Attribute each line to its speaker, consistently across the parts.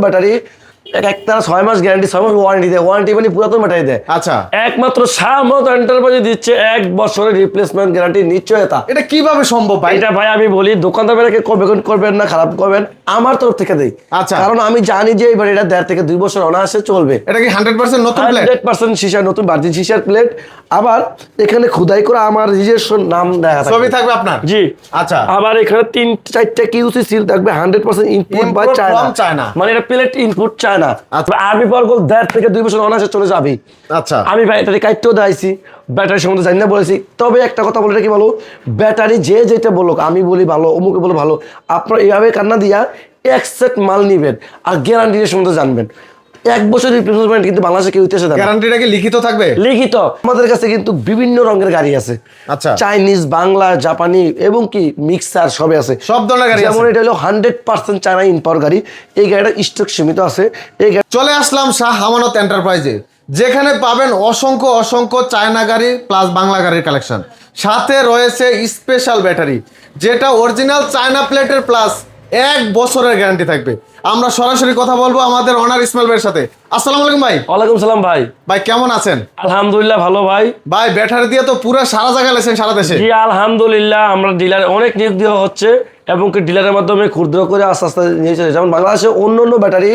Speaker 1: Battery এক একটা ছয় মাস গ্যারান্টি ছয় মাস ওয়ারেন্টি দেয়। ওয়ারেন্টি মানে পুরাতন ব্যাটারি দেয়।
Speaker 2: আচ্ছা।
Speaker 1: একমাত্র সামত এন্টারপ্রাইজ দিচ্ছে এক বছরের রিপ্লেসমেন্ট গ্যারান্টি নিশ্চয়তা।
Speaker 2: এটা কীভাবে সম্ভব ভাই?
Speaker 1: এটা ভাই আমি বলি দোকানদার বেলাকে করবেন করবেন না খারাপ করবেন আমার তরফ থেকে দেই।
Speaker 2: আচ্ছা।
Speaker 1: কারণ আমি জানি যে এই দেড় থেকে দুই বছর অনায়াসে চলবে।
Speaker 2: এটা কি হান্ড্রেড পার্সেন্ট নতুন প্লেট
Speaker 1: হান্ড্রেড পার্সেন্ট নতুন সিসার প্লেট আবার এখানে খুদাই করে আমার নিজস্ব নাম দেখা।
Speaker 2: ছবি থাকবে আপনার?
Speaker 1: জি।
Speaker 2: আচ্ছা।
Speaker 1: আবার এখানে তিন চারটা কিউসি সিল থাকবে হান্ড্রেড পার্সেন্ট ইনপুট বা চায়না মানে এটা প্লেট ইনপুট চায়না
Speaker 2: আচ্ছা।
Speaker 1: আরবি পাওয়ার গোল দেড় থেকে দুই বছর অনার্সে চলে যাবে।
Speaker 2: আচ্ছা।
Speaker 1: আমি ব্যাটারি কাটতেও দেখাইছি ব্যাটারি সম্বন্ধে জানি না বলেছি। তবে একটা কথা বলে কি বলো ব্যাটারি যে যেটা বলুক আমি বলি ভালো অমুকে বলে ভালো আপনার এইভাবে কান্না দিয়া এক সেট মাল নিবেন আর গ্যারান্টি সম্বন্ধে জানবেন। এক বছর রিপ্লেসমেন্ট কিন্তু বাংলাদেশে কেউ ইতিহাসে
Speaker 2: গ্যারান্টিটা কি লিখিত থাকবে?
Speaker 1: লিখিত। আমাদের কাছে কিন্তু বিভিন্ন রঙের গাড়ি আছে।
Speaker 2: আচ্ছা।
Speaker 1: চাইনিজ বাংলা জাপানি এবং কি মিক্সার সবে আছে।
Speaker 2: সব ধরনের গাড়ি
Speaker 1: যেমন এটা হলো হান্ড্রেড পার্সেন্ট চায়না ইনপাওয়ার গাড়ি। এই গাড়িটা স্টক সীমিত আছে। এই গাড়ি
Speaker 2: চলে আসলাম শাহ হামানত এন্টারপ্রাইজে যেখানে পাবেন অসংখ্য অসংখ্য চায়না গাড়ি প্লাস বাংলা গাড়ির কালেকশন সাথে রয়েছে স্পেশাল ব্যাটারি যেটা অরিজিনাল চায়না প্লেটের প্লাস এক বছরের গ্যারান্টি থাকবে। আমরা সরাসরি কথা বলব আমাদের অনার ইসমাইল ভাইয়ের সাথে। আসসালামু আলাইকুম ভাই।
Speaker 1: ওয়ালাইকুম সালাম ভাই।
Speaker 2: ভাই কেমন আছেন?
Speaker 1: আলহামদুলিল্লাহ ভালো ভাই।
Speaker 2: ভাই ব্যাটারি দিয়ে তো পুরো সারা জায়গা লেছেন সারা দেশে।
Speaker 1: জি আলহামদুলিল্লাহ আমরা ডিলার অনেক নিয়োগ দেওয়া হচ্ছে এবং কি ডিলারের মাধ্যমে ক্ষুদ্র করে আস্তে আস্তে নিয়ে চলে যেমন বাংলাদেশে অন্য অন্য ব্যাটারি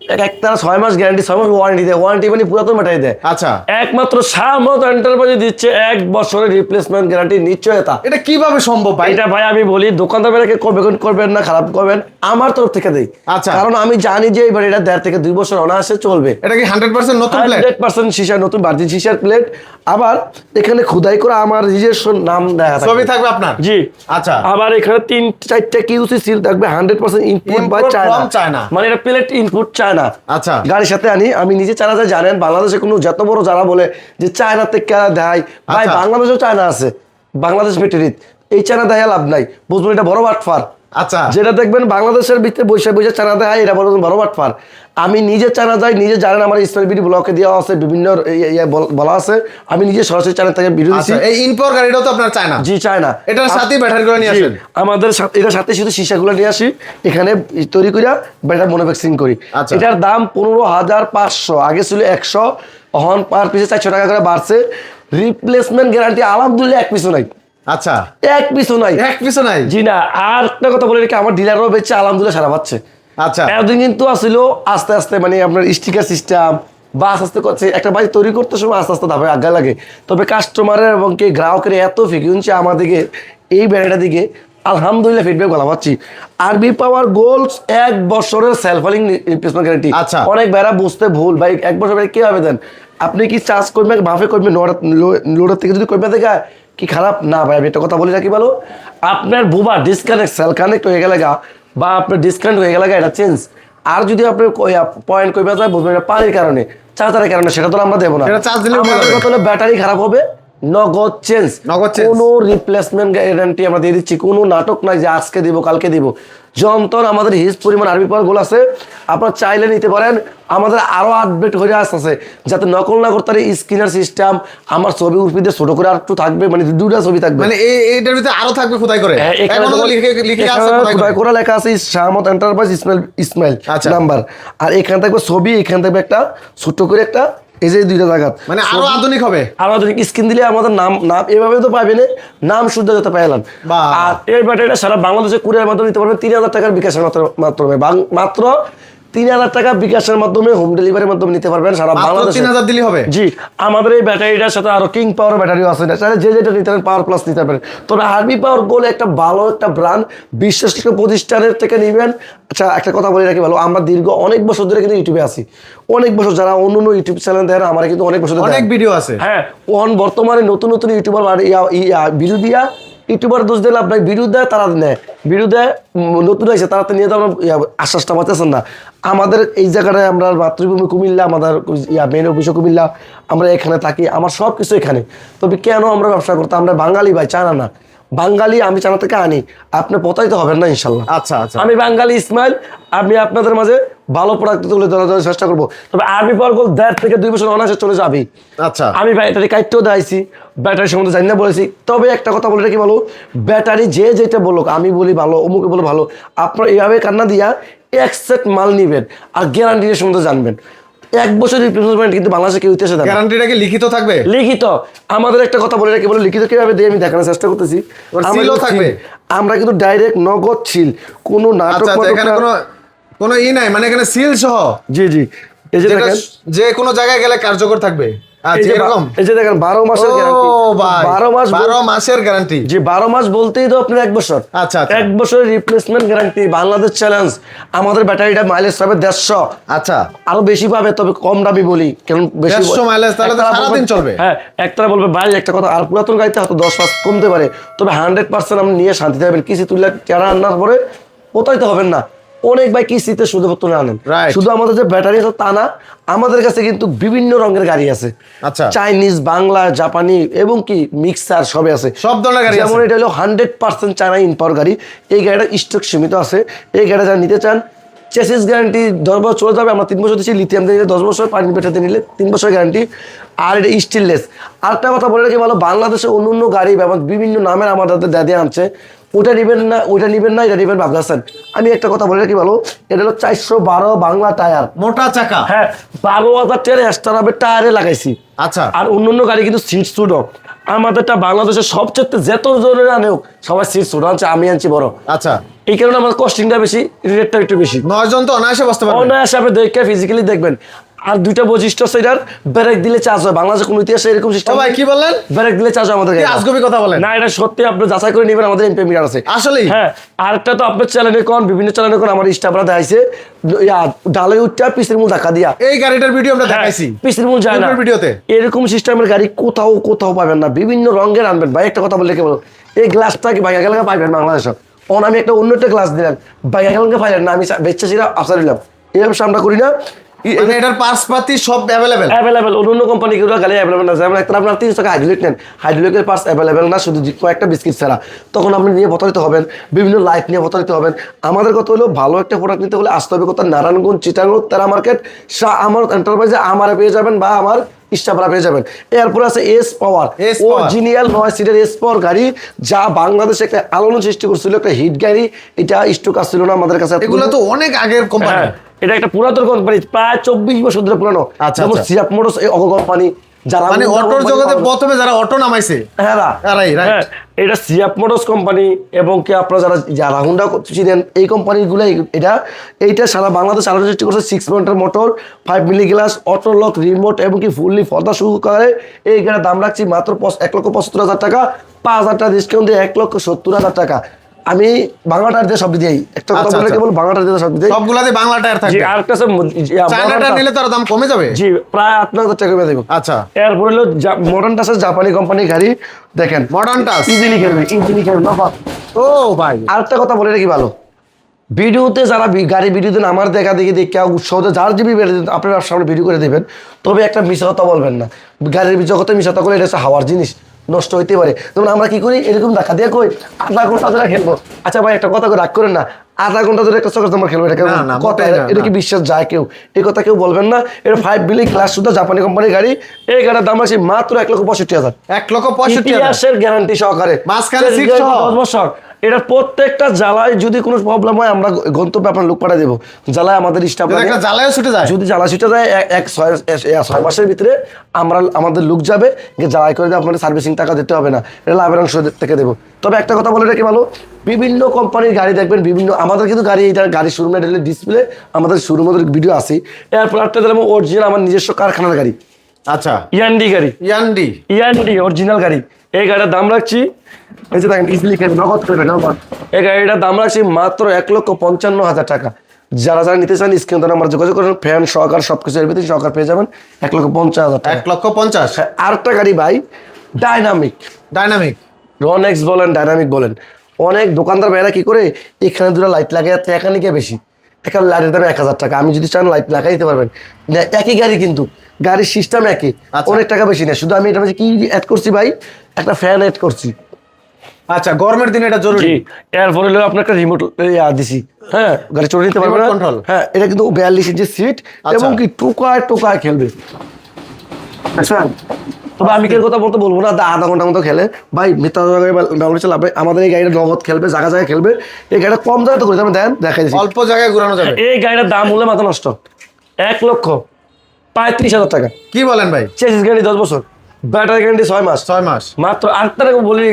Speaker 1: এক একটা ছয় মাস গ্যারান্টি ছয় মাস ওয়ারেন্টি দেয়। ওয়ারেন্টি মানে পুরাতন ব্যাটারি দেয়।
Speaker 2: আচ্ছা।
Speaker 1: একমাত্র সামত এন্টারপ্রাইজ দিচ্ছে এক বছরের রিপ্লেসমেন্ট গ্যারান্টি নিশ্চয়তা।
Speaker 2: এটা কীভাবে সম্ভব ভাই?
Speaker 1: এটা ভাই আমি বলি দোকানদার করবেন করবেন না খারাপ করবেন আমার তরফ থেকে দেই।
Speaker 2: আচ্ছা।
Speaker 1: কারণ আমি জানি যে এই দেড় থেকে দুই বছর অনায়াসে চলবে।
Speaker 2: এটা কি হান্ড্রেড পার্সেন্ট নতুন প্লেট
Speaker 1: হান্ড্রেড পার্সেন্ট সিসার নতুন ভার্জিন সিসার প্লেট আবার এখানে খুদাই করে আমার নিজস্ব নাম দেখা থাকবে।
Speaker 2: ছবি থাকবে আপনার?
Speaker 1: জি।
Speaker 2: আচ্ছা।
Speaker 1: আবার এখানে তিন চারটা কিউসি সিল থাকবে হান্ড্রেড পার্সেন্ট ইনপুট বা চায়না মানে এটা প্লেট ইনপুট চায়না
Speaker 2: আচ্ছা।
Speaker 1: গাড়ির সাথে আনি আমি নিজে চায়না যায় জানেন বাংলাদেশে কোনো যত বড় যারা বলে যে চায়না থেকে দেয় ভাই
Speaker 2: আচ্ছা।
Speaker 1: বাংলাদেশেও চায়না আছে বাংলাদেশ ব্যাটারিত এই চায়না দেয় লাভ নাই বুঝবেন এটা বড় বাটফার।
Speaker 2: আচ্ছা।
Speaker 1: যেটা দেখবেন বাংলাদেশের ভিতরে বৈশাখ বৈশাখ চায়না দেয় এটা বড় বড় বাটফার আমি নিজে চানা যাই নিজে জানেন আমার বিডি ব্লকে দেওয়া আছে বিভিন্ন ইয়ে- ইয়ে বল- আছে। আমি নিজে সরাসরি চায়না থেকে ভিডিও দিচ্ছি
Speaker 2: আচ্ছা এই ইনপোর গাড়িটাও তো আপনার চায়না?
Speaker 1: জি চায়না।
Speaker 2: এটার সাথেই ব্যাটারি করে নিয়ে আসেন।
Speaker 1: আমাদের সাথে এটার সাথে শুধু সিসাগুলো নিয়ে আসি। এখানে তৈরি করিয়া ব্যাটার মনোভ্যাক্সিং করি।
Speaker 2: আচ্ছা।
Speaker 1: এটার দাম পনেরো হাজার পাঁচশো আগে ছিল একশো অহন পার পিসে চারশো টাকা করে বাড়ছে। রিপ্লেসমেন্ট গ্যারান্টি আলহামদুলিল্লাহ এক পিছু নাই।
Speaker 2: আচ্ছা।
Speaker 1: এক পিছু নাই।
Speaker 2: এক পিছু নাই?
Speaker 1: জি না আর একটা কথা বলে রেখে আমার ডিলারও বেচছে আলহামদুলিল্লাহ সারা পাচ্ছে।
Speaker 2: আচ্ছা।
Speaker 1: এতদিন কিন্তু আসছিল আস্তে আস্তে মানে আপনার স্টিকার সিস্টেম বা আস্তে আস্তে করছে একটা বাড়ি তৈরি করতে সময় আস্তে আস্তে ধাপে আজ্ঞা লাগে। তবে কাস্টমারের এবং কি গ্রাহকের এত ফ্রিকুয়েন্সি আমাদেরকে এই ব্যাটারিটা দিকে আলহামদুলিল্লাহ ফিডব্যাক ভালো পাচ্ছি। আরবি পাওয়ার গোলস এক বছরের সেলফালিং রিপ্লেসমেন্ট গ্যারান্টি
Speaker 2: আচ্ছা।
Speaker 1: অনেক বেড়া বুঝতে ভুল ভাই এক বছর ভাই কি হবে দেন? আপনি কি চার্জ করবেন ভাবে করবেন লোডার থেকে যদি করবেন দেখা কি খারাপ? না ভাই আমি একটা কথা বলি রাখি বলো। আপনার বোবা ডিসকানেক্ট সেল কানেক্ট হয়ে গেলে গা বা আপনার ডিসকানেক্ট হয়ে গেলে গা এটা চেঞ্জ আর যদি আপনার পয়েন্ট করবে যায় বুঝবেন এটা পানির কারণে চার্জারের কারণে সেটা তো আমরা দেবো না।
Speaker 2: এটা charge দিলে
Speaker 1: ব্যাটারি খারাপ হবে। নগদ চেঞ্জ
Speaker 2: নগদ।
Speaker 1: কোনো রিপ্লেসমেন্ট গ্যারান্টি আমরা দিয়ে দিচ্ছি কোনো নাটক নাই যে আজকে দিব কালকে দিব। যন্ত্র আমাদের হিজ পরিমাণ আরবি পাওয়ার গোল আছে। আপনার চাইলে নিতে পারেন। আমাদের আরও আপডেট হয়ে আসতেছে যাতে নকল না করতে স্ক্রিনার সিস্টেম আমার ছবি উর্পিদের ছোট করে আর একটু থাকবে মানে দুটা ছবি থাকবে।
Speaker 2: মানে এই এইটার ভিতরে আরও থাকবে খোদাই করে।
Speaker 1: হ্যাঁ,
Speaker 2: খোদাই করা।
Speaker 1: লেখা আছে শাহমত এন্টারপ্রাইজ ইসমাইল ইসমাইল। নাম্বার আর এখানে থাকবে ছবি এখানে থাকবে একটা ছোট্ট করে একটা এই যে দুইটা জায়গা।
Speaker 2: মানে আরও আধুনিক হবে।
Speaker 1: আরও আধুনিক। স্ক্রিন দিলে আমাদের নাম নাম এভাবে তো পাবে না নাম শুদ্ধ যাতে পাইলাম। আর এই ব্যাটারিটা সারা বাংলাদেশে কুরিয়ার মাধ্যমে নিতে পারবেন তিন হাজার টাকার বিকাশের মাত্র- মাত্র মাত্র তিন হাজার টাকা বিকাশের মাধ্যমে হোম ডেলিভারির মাধ্যমে নিতে পারবেন সারা বাংলাদেশে।
Speaker 2: তিন হাজার দিলে হবে?
Speaker 1: জি আমাদের এই ব্যাটারিটার সাথে আরও কিং পাওয়ার ব্যাটারিও আছে। চাইলে যে যেটা নিতে পারেন পাওয়ার প্লাস নিতে পারেন তবে আরবি পাওয়ার গোল একটা ভালো একটা ব্র্যান্ড বিশ্বাসযোগ্য প্রতিষ্ঠানের থেকে নিবেন। আচ্ছা একটা কথা বলে রাখি ভালো? আমরা দীর্ঘ অনেক বছর ধরে কিন্তু ইউটিউবে আছি। অনেক বছর যারা অন্য অন্য ইউটিউব চ্যানেল দেয় আমার কিন্তু অনেক বছর
Speaker 2: অনেক ভিডিও আছে।
Speaker 1: হ্যাঁ ওন বর্তমানে নতুন নতুন ইউটিউবার ইয়া- ইয়া ভিডিও দিয়া ইউটিউবার দোষ দিলে আপনার ভিডিও দেয় তারা নেয় ভিডিও দেয় নতুন হয়েছে তারা তো নিয়ে তো ইয়া, আশ্বাসটা পাচ্ছেন না। আমাদের এই জায়গাটায় আমরা মাতৃভূমি কুমিল্লা আমাদের ইয়া মেন অফিসও কুমিল্লা আমরা এখানে থাকি আমার সব কিছু এখানে। তবে কেন আমরা ব্যবসা করতাম আমরা বাঙালি ভাই চানা না। বাঙালি আমি চানা থেকে আনি আপনি প্রতারিত হবেন না ইনশাল্লাহ।
Speaker 2: আচ্ছা আচ্ছা।
Speaker 1: আমি বাঙালি ইসমাইল আমি আপনাদের মাঝে ভালো প্রোডাক্ট তুলে ধরার জন্য চেষ্টা করব। তবে আরবি পাওয়ার গোল দেড় থেকে দুই বছর অনায়াসে চলে যাবেই
Speaker 2: আচ্ছা।
Speaker 1: আমি ব্যাটারি কাটতেও দেখাইছি ব্যাটারি সম্বন্ধে জানি না বলেছি। তবে একটা কথা বলে রাখি বলো ব্যাটারি যে যেটা বলুক আমি বলি ভালো অমুকে বলে ভালো আপনার এইভাবে কান্না দিয়া এক সেট মাল নিবেন আর গ্যারান্টি সম্বন্ধে জানবেন। এক বছর রিপ্লেসমেন্ট কিন্তু বাংলাদেশে কেউ ইতিহাসে।
Speaker 2: গ্যারান্টিটা কি লিখিত থাকবে?
Speaker 1: লিখিত। আমাদের একটা কথা বলে রাখি বলে লিখিত কীভাবে দিয়ে আমি দেখানোর চেষ্টা করতেছি। আমরা
Speaker 2: সিলও
Speaker 1: কিন্তু
Speaker 2: থাকবে?
Speaker 1: আমরা কিন্তু ডাইরেক্ট নগদ ছিল কোনো নাটক
Speaker 2: আচ্ছা আচ্ছা এখানে কোনো কোনো ই নাই মানে এখানে সিল সহ?
Speaker 1: জি জি। এই যে দেখেন।
Speaker 2: যে কোনো জায়গায় গেলে কার্যকর থাকবে।
Speaker 1: এই
Speaker 2: আচ্ছা
Speaker 1: যে বা-
Speaker 2: এরকম?
Speaker 1: এই যে দেখেন বারো মাসের গ্যারান্টি বারো মাস
Speaker 2: বারো মাসের গ্যারান্টি
Speaker 1: যে বারো মাস বলতেই তো আপনার এক বছর।
Speaker 2: আচ্ছা, আচ্ছা।
Speaker 1: এক বছরের রিপ্লেসমেন্ট গ্যারান্টি বাংলাদেশ চ্যালেঞ্জ আমাদের ব্যাটারিটা মাইলেজ পাবে দেড়শো।
Speaker 2: আচ্ছা।
Speaker 1: আরও বেশি পাবে তবে কম দামি বলি কারণ বেশি
Speaker 2: 150 mileage তাহলে সারাদিন চলবে।
Speaker 1: হ্যাঁ একতারা বলবে ভাই একটা কথা আর পুরাতন গাড়িতে হয়তো দশ পাঁচ কমতে পারে। তবে হান্ড্রেড পার্সেন্ট আপনি নিয়ে শান্তি থাকবেন কিছু তুললে কেনা আনার পরে প্রতারিত হবেন না। অনেক ভাই কিস্তিতে শুধুমাত্র আনেন।
Speaker 2: Right.
Speaker 1: শুধু আমাদের যে ব্যাটারি আছে তা না আমাদের কাছে কিন্তু বিভিন্ন রঙের গাড়ি আছে।
Speaker 2: আচ্ছা।
Speaker 1: চাইনিজ বাংলা জাপানি এবং কি মিক্সার সবে আছে।
Speaker 2: সব ধরনের গাড়ি
Speaker 1: যেমন এটা হলো হান্ড্রেড পার্সেন্ট চায়না ইনপাওয়ার গাড়ি। এই গাড়িটা স্টক সীমিত আছে। এই গাড়িটা যারা নিতে চান চেসিস গ্যারান্টি দশ বছর চলে যাবে। আমরা তিন বছর দিচ্ছি লিথিয়াম দিয়ে নিলে দশ বছর পানি পেটাতে নিলে তিন বছর গ্যারান্টি আর এটা স্টিললেস আরেকটা কথা বলে রাখি ভালো বাংলাদেশে অন্য অন্য গাড়ি বিভিন্ন নামের আমাদের দাদি আনছে। ওটা নিবেন না ওটা নিবেন না এটা নিবেন ভাবতেছেন আমি একটা কথা বলে রাখি ভালো এটা হলো চারশো বারো বাংলা টায়ার।
Speaker 2: মোটা চাকা।
Speaker 1: হ্যাঁ বারো হাজার টায়ার এক্সট্রা টায়ারে লাগাইছি।
Speaker 2: আচ্ছা।
Speaker 1: আর অন্য অন্য গাড়ি কিন্তু সিট সুডো আমাদেরটা বাংলাদেশের সবচেয়ে যত জনের আনেও সবাই সিট সুডো আনছে আমি আনছি বড়।
Speaker 2: আচ্ছা।
Speaker 1: এই কারণে আমার কস্টিংটা বেশি রেটটা একটু বেশি।
Speaker 2: নয় জন তো অনায়াসে বসতে পারবে।
Speaker 1: অনায়াসে আপনি দেখে ফিজিক্যালি দেখবেন। আর দুইটা বৈশিষ্ট্য আছে এটার। ব্রেক দিলে চার্জ হয়। বাংলাদেশে কোনো ইতিহাসে এরকম সিস্টেম
Speaker 2: ভাই কি বললেন?
Speaker 1: ব্রেক দিলে চার্জ হয় আমাদের
Speaker 2: কি। আজগবি কথা বলেন।
Speaker 1: না এটা সত্যি আপনি যাচাই করে নেবেন আমাদের এমপি মিটার আছে।
Speaker 2: আসলেই?
Speaker 1: হ্যাঁ আরেকটা তো আপনার চ্যানেলে কোন বিভিন্ন চ্যানেলে কোন আমার স্টাফরা দেখাইছে। ডালে উঠটা পিসের মূল ধাক্কা দিয়া।
Speaker 2: এই গাড়িটার ভিডিও আমরা দেখাইছি।
Speaker 1: পিসের মূল যায় না।
Speaker 2: ভিডিওতে।
Speaker 1: এরকম সিস্টেমের গাড়ি কোথাও কোথাও পাবেন না। বিভিন্ন রঙের আনবেন ভাই একটা কথা বলে রেখে বলো। এই গ্লাসটা কি ভাইয়া গেলে পাইবেন বাংলাদেশে? অন আমি একটা অন্য একটা গ্লাস দিলাম। ভাইয়া গেলে পাইলেন না আমি বেচা ছিল আসার দিলাম। এই ব্যবসা আমরা করি না।
Speaker 2: এটার পার্স পাতি সব অ্যাভেলেবেল
Speaker 1: অ্যাভেলেবেল অন্য অন্য কোম্পানি গুলো গাড়ি অ্যাভেলেবেল না। যেমন একটা আপনার তিনশো টাকা হাইড্রোলিক নেন হাইড্রোলিকের পার্স অ্যাভেলেবেল না শুধু কয়েকটা বিস্কিট ছাড়া। তখন আপনি নিয়ে প্রতারিত হবেন বিভিন্ন লাইট নিয়ে প্রতারিত হবেন। আমাদের কথা হলো ভালো একটা প্রোডাক্ট নিতে হলে আসতে হবে নারায়ণগঞ্জ চিটাঙ্গ তেরা মার্কেট শাহ আমার এন্টারপ্রাইজে আমার পেয়ে যাবেন বা আমার ইস্টাফরা পেয়ে যাবেন। এরপরে আছে এস পাওয়ার
Speaker 2: S
Speaker 1: নয় সিটের এস পাওয়ার গাড়ি যা বাংলাদেশে একটা আলোড়ন সৃষ্টি করছিল একটা হিট গাড়ি। এটা স্টক আসছিল না আমাদের কাছে।
Speaker 2: এগুলো তো অনেক আগের কোম্পানি
Speaker 1: এটা একটা পুরাতন কোম্পানি প্রায় চব্বিশ বছর ধরে পুরানো।
Speaker 2: আচ্ছা,
Speaker 1: যেমন
Speaker 2: আচ্ছা।
Speaker 1: সিয়াপ মোটরস এই অগ কোম্পানি যারা
Speaker 2: মানে অটোর জগতে প্রথমে যারা অটো নামাইছে?
Speaker 1: হ্যাঁ না। হ্যাঁ, এটা সিয়াপ মোটরস কোম্পানি এবং কি আপনারা যারা যারা হুন্ডা চিনেন এই কোম্পানিগুলো এটা এইটা সারা বাংলাদেশ আলো সৃষ্টি করছে সিক্স পয়েন্টের motor five milli glass auto lock remote এবং কি ফুললি ফর্দা শুরু করে। এই গাড়ির দাম রাখছি মাত্র এক লক্ষ পঁচাত্তর হাজার টাকা পাঁচ হাজার টাকা ডিসকাউন্ট দিয়ে এক লক্ষ সত্তর হাজার টাকা। আমি বাংলাটার দিয়ে সব দিই একটা কথা
Speaker 2: আচ্ছা,
Speaker 1: বলে
Speaker 2: আচ্ছা।
Speaker 1: কেবল বাংলাটার দিয়ে সব দিই
Speaker 2: সবগুলাতে বাংলা টায়ার
Speaker 1: জি
Speaker 2: থাকবে।
Speaker 1: আরেকটা আছে ম- জি,
Speaker 2: চায়নাটা নিলে তার দাম কমে যাবে।
Speaker 1: জি প্রায় আট নয় হাজার টাকা করে দেবো।
Speaker 2: আচ্ছা।
Speaker 1: এরপরে হলো মডার্ন টাসের জাপানি কোম্পানি গাড়ি। দেখেন
Speaker 2: মডার্ন টাচ
Speaker 1: ইজিলি খেলবে ইজিলি খেলবে নফা
Speaker 2: ও ভাই।
Speaker 1: আরেকটা কথা বলে রাখি ভালো। ভিডিওতে যারা গাড়ি ভিডিওতে আমার দেখা দেখি দেখে উৎসাহ দেয়, যার জিবি আপনার সামনে ভিডিও করে দেবেন। তবে একটা মিশা কথা বলবেন না। গাড়ির জগতে মিশা কথা বলে এটা হচ্ছে হাওয়ার জিনিস। নষ্ট হইতে পারে। যেমন আমরা কি করি? এরকম দেখা দিয়ে কই আধা ঘণ্টা ধরে খেলব। আচ্ছা ভাই একটা কথা রাগ করেন না। আধা ঘণ্টা ধরে একটা চক্কর তোমার খেলব এটা কথা এটা কি বিশ্বাস? যায় কেউ। এই কথা কেউ বলবেন না। এটা ফাইভ বিলি ক্লাস শুধু জাপানি কোম্পানির গাড়ি। এই গাড়ির দাম আছে মাত্র এক লক্ষ পঁয়ষট্টি হাজার।
Speaker 2: এক লক্ষ পঁয়ষট্টি হাজার।
Speaker 1: গ্যারান্টি সহকারে।
Speaker 2: মাঝখানে
Speaker 1: বছর। এটার প্রত্যেকটা জ্বালায় যদি কোনো প্রবলেম হয় আমরা গন্তব্যে আপনার লোক পাঠিয়ে দেবো। জ্বালায় আমাদের স্টাফ
Speaker 2: জ্বালায় ছুটে যায়।
Speaker 1: যদি জ্বালা ছুটে যায় এক- ছয় ছয় মাসের ভিতরে আমরা আমাদের লোক যাবে যে জ্বালাই করে দিয়ে আপনাদের সার্ভিসিং টাকা দিতে হবে না। এটা লাভের অংশ থেকে দেবো। তবে একটা কথা বলে রাখি ভালো বিভিন্ন কোম্পানির গাড়ি দেখবেন বিভিন্ন আমাদের কিন্তু গাড়ি এটা গাড়ি শোরুমে ডেলে ডিসপ্লে আমাদের শোরুমের ভিডিও আছে। এরপর একটা দিলাম অরিজিনাল আমার নিজস্ব কারখানার গাড়ি।
Speaker 2: আচ্ছা।
Speaker 1: ইয়ান্ডি গাড়ি।
Speaker 2: ইয়ান্ডি
Speaker 1: ইয়ান্ডি অরিজিনাল গাড়ি। এই গাড়ির দাম রাখছি। এই যে দেখেন ইজিলি নগদ করবে নগদ। এই গাড়িটার দাম রাখছি মাত্র এক লক্ষ পঞ্চান্ন হাজার টাকা। যারা যারা নিতে চান স্ক্রিন তো নাম্বার যোগাযোগ করেন। ফ্যান সহকার সব কিছু এর ভিতরে সহকার পেয়ে যাবেন। এক লক্ষ পঞ্চাশ হাজার টাকা।
Speaker 2: এক লক্ষ পঞ্চাশ?
Speaker 1: হ্যাঁ, আরেকটা গাড়ি ভাই ডাইনামিক
Speaker 2: ডাইনামিক
Speaker 1: রনেক্স বলেন ডাইনামিক বলেন। অনেক দোকানদার ভাইরা কি করে এখানে দুটো লাইট লাগাই এখানে গিয়ে বেশি। এখানে লাইটের দাম এক হাজার টাকা। আমি যদি চান লাইট লাগাই দিতে পারবেন। একই গাড়ি কিন্তু। গাড়ির সিস্টেম একই।
Speaker 2: আচ্ছা।
Speaker 1: অনেক টাকা বেশি না শুধু আমি এটা মধ্যে কি অ্যাড করছি ভাই? একটা ফ্যান অ্যাড করছি।
Speaker 2: আচ্ছা গরমের দিনে এটা জরুরি।
Speaker 1: জি এরপর হলো আপনার একটা রিমোট দিছি। হ্যাঁ গাড়ি চলে নিতে পারবে না। হ্যাঁ এটা কিন্তু বিয়াল্লিশ ইঞ্চি সিট
Speaker 2: আচ্ছা।
Speaker 1: এবং কি টোকায় টোকায় খেলবে। আচ্ছা। তবে আমি কেউ কথা বলতে বলব না আধা ঘণ্টা মতো খেলে। ভাই মিথ্যা জায়গায় ব্যবহার চালাবে আমাদের এই গাড়িটা নগদ খেলবে জায়গা জায়গায় খেলবে। এই গাড়িটা কম জায়গায় তো করে দেন দেন দেখাই
Speaker 2: অল্প জায়গায় ঘুরানো যাবে।
Speaker 1: এই গাড়িটার দাম হলে মাথা নষ্ট। এক লক্ষ পঁয়ত্রিশ হাজার টাকা।
Speaker 2: কি বলেন ভাই?
Speaker 1: চেসিস গ্যারান্টি দশ বছর। ব্যাটারি গ্যারান্টি ছয় মাস।
Speaker 2: ছয় মাস।
Speaker 1: মাত্র আটটা বলি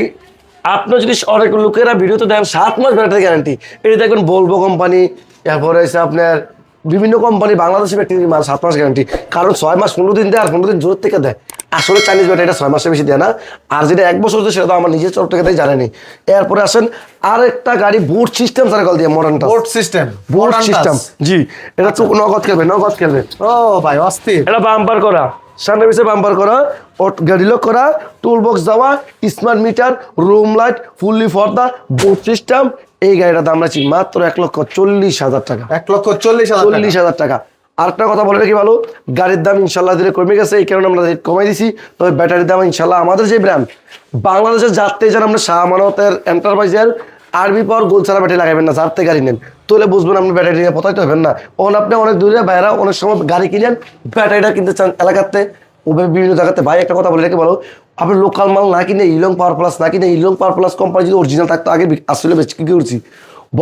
Speaker 1: আপনি যদি অনেক লোকেরা ভিডিওতে দেন সাত মাস ব্যাটারি গ্যারান্টি। এটা দেখবেন বলব কোম্পানি এরপরে এসে আপনার বিভিন্ন কোম্পানি বাংলাদেশি ব্যাটারি মাল সাত মাস গ্যারান্টি কারণ ছয় মাস পনেরো দিন দেয় আর পনেরো দিন জোর থেকে দেয়। আসলে চাইনিজ ব্যাটারিটা ছয় মাসের বেশি দেয় না। আর যেটা এক বছর সেটা তো আমার নিজের চোখ থেকে তাই জানেনি। এরপরে আসেন আরেকটা গাড়ি বুট সিস্টেম সার্কেল দিয়ে মডার্নটা
Speaker 2: বোর্ড সিস্টেম
Speaker 1: বুট সিস্টেম জি। এটা তো নগদ খেলবে নগদ খেলবে।
Speaker 2: ও ভাই অস্থির।
Speaker 1: এটা বাম্পার করা। সামনে পিছিয়ে বাম্পার করা গাড়ি লক করা টুল বক্স দেওয়া smart meter room light fully ফর্দা boot system এই গাড়িটার দাম রাখছি মাত্র এক লক্ষ চল্লিশ হাজার টাকা।
Speaker 2: এক লক্ষ চল্লিশ হাজার
Speaker 1: চল্লিশ হাজার টাকা। আরেকটা কথা বলে রাখি ভালো গাড়ির দাম ইনশাল্লাহ ধীরে কমে গেছে এই কারণে আমরা রেট কমাই দিছি। তবে ব্যাটারির দাম ইনশাল্লাহ আমাদের যে ব্র্যান্ড বাংলাদেশের যাত্রী যেন আমরা শাহ মানতের এন্টারপ্রাইজের আরবি পাওয়ার গোল ছাড়া ব্যাটারি লাগাবেন না থেকে গাড়ি নেন। তাহলে বুঝবেন আপনি ব্যাটারি নিয়ে পতাইতে হবেন না। ওখানে আপনি অনেক দূরে বাইরে অনেক সময় গাড়ি কিনেন ব্যাটারিটা কিনতে চান এলাকাতে বিভিন্ন জায়গাতে। ভাই একটা কথা বলে রেখে বলো আপনি লোকাল মাল না কিনে ইলং পাওয়ার প্লাস না কিনে ইলং পাওয়ার প্লাস কোম্পানি যদি অরিজিনাল থাকতো, আগে আসলে বেশি কি করছি?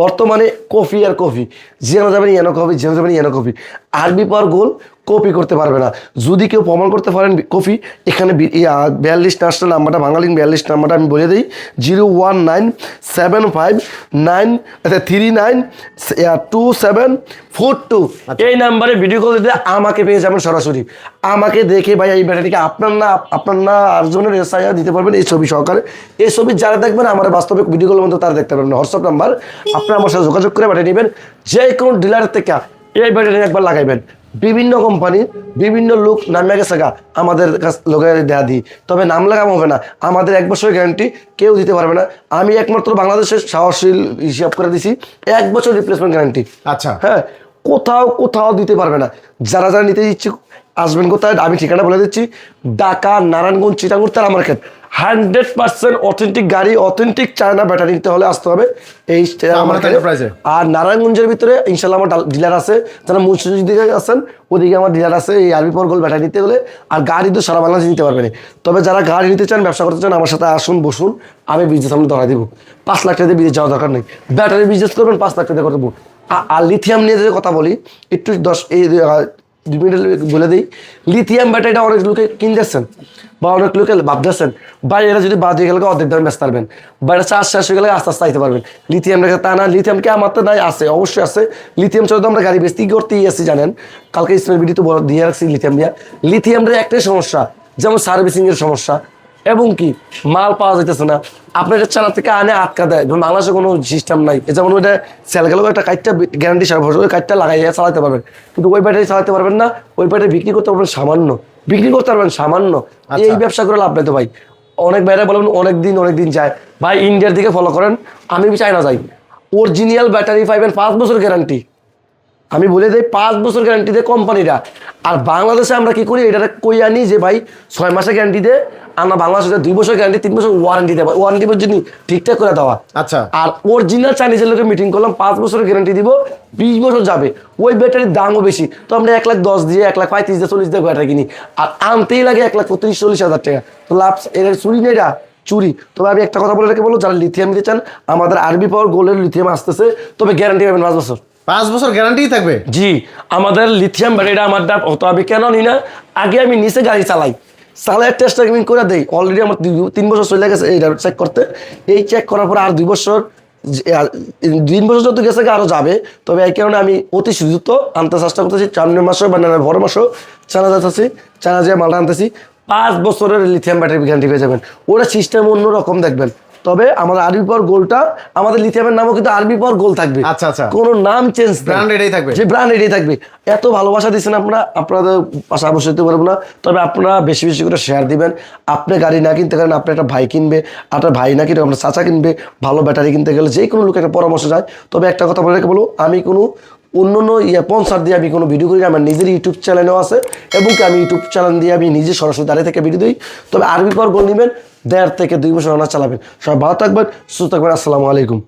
Speaker 1: বর্তমানে কফি আর কফি যেন যাবেন ইয়ানো কফি যেন যাবেন ইয়ানো কফি আরবি পাওয়ার গোল কপি করতে পারবে না। যদি কেউ প্রমাণ করতে পারেন কপি এখানে বিয়াল্লিশ নার্সটার নাম্বারটা বাঙালি বিয়াল্লিশ নাম্বারটা আমি বলে দিই। Zero one nine seven five nine আচ্ছা three nine two seven four two. এই নাম্বারে ভিডিও কল দিতে আমাকে পেয়ে যাবেন সরাসরি। আমাকে দেখে ভাই এই ব্যাটারিকে আপনার না আপনার না আটজনের এসআইআর দিতে পারবেন এই ছবি সহকারে। এই ছবি যারা দেখবেন আমার বাস্তবিক ভিডিও কলের মধ্যে তারা দেখতে পারবেন। হোয়াটসঅ্যাপ নাম্বার আপনারা আমার সাথে যোগাযোগ করে ব্যাটারি নেবেন। যে কোনো ডিলারের থেকে এই ব্যাটারি একবার লাগাইবেন। বিভিন্ন কোম্পানির বিভিন্ন লোক নামে গেছে গা আমাদের কাছ লোকের দেয়া দিই তবে নাম লাগাম হবে না। আমাদের এক বছরের গ্যারান্টি কেউ দিতে পারবে না। আমি একমাত্র বাংলাদেশের সাহসীল হিসাব করে দিছি এক বছর রিপ্লেসমেন্ট গ্যারান্টি
Speaker 2: আচ্ছা।
Speaker 1: হ্যাঁ কোথাও কোথাও দিতে পারবে না। যারা যারা নিতে ইচ্ছুক আসবেন কোথায়? আমি ঠিকানা বলে দিচ্ছি। ঢাকা নারায়ণগঞ্জ চিটাঙ্গুর আমার মার্কেট হান্ড্রেড পার্সেন্ট অথেন্টিক গাড়ি অথেন্টিক চায়না ব্যাটারি নিতে হলে আসতে হবে। এই
Speaker 2: আমার।
Speaker 1: আর নারায়ণগঞ্জের ভিতরে ইনশাল্লাহ আমার ডিলার আছে। যারা মুন্সিগঞ্জ দিকে আছেন ওদিকে আমার ডিলার আছে। এই আরবি পরগোল ব্যাটারি নিতে হলে আর গাড়ি তো সারা বাংলাদেশে নিতে পারবেন তবে যারা গাড়ি নিতে চান ব্যবসা করতে চান আমার সাথে আসুন বসুন। আমি বিজনেস আমি ধরা দিব। পাঁচ লাখ টাকা দিয়ে বিদেশ যাওয়া দরকার নেই। ব্যাটারি বিজনেস করবেন পাঁচ লাখ টাকা করব আ- আর লিথিয়াম নিয়ে যদি কথা বলি একটু দশ এই বলে দিই লিথিয়াম ব্যাটারিটা অনেক লোকে কিনতেছেন বা অনেক লোকে ভাবতেছেন বা যদি বাদ হয়ে গেলে অর্ধেক দামে ব্যস্ত পারবেন? বা এটা চার্জ শেষ হয়ে গেলে আস্তে আস্তে আইতে পারবেন। লিথিয়াম রেখে তা না লিথিয়াম কি আমার তো নাই, আছে, অবশ্যই আছে। লিথিয়াম ছাড়া তো আমরা গাড়ি বেশি করতেই আছি, জানেন? কালকে স্মেল ভিডিও তো দিয়ে রাখছি লিথিয়াম দিয়া। লিথিয়ামটা একটাই সমস্যা, যেমন সার্ভিসিংয়ের সমস্যা। এবং কি মাল পাওয়া যাইতেছে না। আপনার এটা চালা থেকে আনে আটকা দেয়। ধরুন বাংলাদেশে কোনো সিস্টেম নাই। যেমন ওইটা সেল গেলেও একটা কাঠটা গ্যারান্টি সারা ওই কাঠটা লাগাইয়া চালাতে পারবেন। কিন্তু ওই ব্যাটারি চালাতে পারবেন না ওই ব্যাটারি বিক্রি করতে পারবেন সামান্য। বিক্রি করতে পারবেন সামান্য।
Speaker 2: আচ্ছা।
Speaker 1: এই ব্যবসা করে লাভ নেই তো ভাই। অনেক বাইরে বলবেন অনেক দিন অনেক দিন যায়। ভাই ইন্ডিয়ার দিকে ফলো করেন আমি চাই না যাই। অরিজিনাল ব্যাটারি পাইবেন পাঁচ বছর গ্যারান্টি আমি বলে দিই পাঁচ বছর গ্যারান্টি দেয় কোম্পানিরা আর বাংলাদেশে আমরা কি করি এটা কই আনি যে ভাই ছয় মাসের গ্যারান্টি দে আমরা বাংলাদেশে দুই বছর গ্যারান্টি তিন বছর ওয়ারেন্টি দেবো ওয়ারেন্টি পর্যন্ত ঠিকঠাক করে দেওয়া।
Speaker 2: আচ্ছা।
Speaker 1: আর অরিজিনাল চাইনিজের লোকে মিটিং করলাম পাঁচ বছরের গ্যারান্টি দিব বিশ বছর যাবে। ওই ব্যাটারির দামও বেশি। তো আমরা এক লাখ দশ দিয়ে এক লাখ পঁয়ত্রিশ দিয়ে চল্লিশ দিয়ে ব্যাটারি কিনি। আর আনতেই লাগে এক লাখ পঁয়ত্রিশ চল্লিশ হাজার টাকা। তো লাভ এর চুরি নেই এটা চুরি। তবে আমি একটা কথা বলে রেখে বলো যারা লিথিয়াম নিতে চান আমাদের আরবি পাওয়ার গোল্ডের লিথিয়াম আসতেছে তবে গ্যারান্টি পাবেন পাঁচ বছর।
Speaker 2: পাঁচ বছর গ্যারান্টি থাকবে?
Speaker 1: জি, আমাদের লিথিয়াম ব্যাটারিটা আমার দাম অত আমি কেন নিই না? আগে আমি নিচে গাড়ি চালাই। চালাইয়ের টেস্ট আমি করে দেই। অলরেডি আমার তিন বছর চলে গেছে এইটা চেক করতে। এই চেক করার পর আর দুই বছর তিন বছর যত গেছে আরও যাবে। তবে এই কারণে আমি অতি দ্রুত আনতে চেষ্টা করতেছি। চার মাসে বা না বড় মাসেও চানা যাচ্ছি চানা যে মালটা আনতেছি। পাঁচ বছরের লিথিয়াম ব্যাটারি গ্যারান্টি পেয়ে যাবেন। ওরা সিস্টেম অন্যরকম দেখবেন। তবে আমাদের আরবি পাওয়ার গোলটা আমাদের লিথিয়ামের নামও কিন্তু আরবি পাওয়ার গোল থাকবে।
Speaker 2: আচ্ছা, আচ্ছা।
Speaker 1: কোনো নাম চেঞ্জ
Speaker 2: Brand এটাই থাকবে।
Speaker 1: যে ব্র্যান্ড এটাই থাকবে। এত ভালোবাসা দিচ্ছেন আপনারা আপনাদের পাশে অবশ্যই দিতে পারব না। তবে আপনারা বেশি বেশি করে শেয়ার দিবেন। আপনি গাড়ি না কিনতে পারেন আপনি একটা ভাই কিনবে আপনার ভাই না কিনবে আপনার চাচা কিনবে ভালো ব্যাটারি কিনতে গেলে যে কোনো লোক একটা পরামর্শ যায় তবে একটা কথা বলে রেখে বলো আমি কোনো অন্য অন্য ইয়ে পন্সার দিয়ে আমি কোনো ভিডিও করি না। আমার নিজের ইউটিউব চ্যানেলও আছে এবং আমি ইউটিউব চ্যানেল দিয়ে আমি নিজে সরাসরি দাঁড়িয়ে থেকে ভিডিও দিই। তবে আরবি পর গোল নেবেন। দেড় থেকে দুই বছর রান্না চালাবেন। সবাই ভালো থাকবেন সুস্থ থাকবেন। আসসালামু আলাইকুম।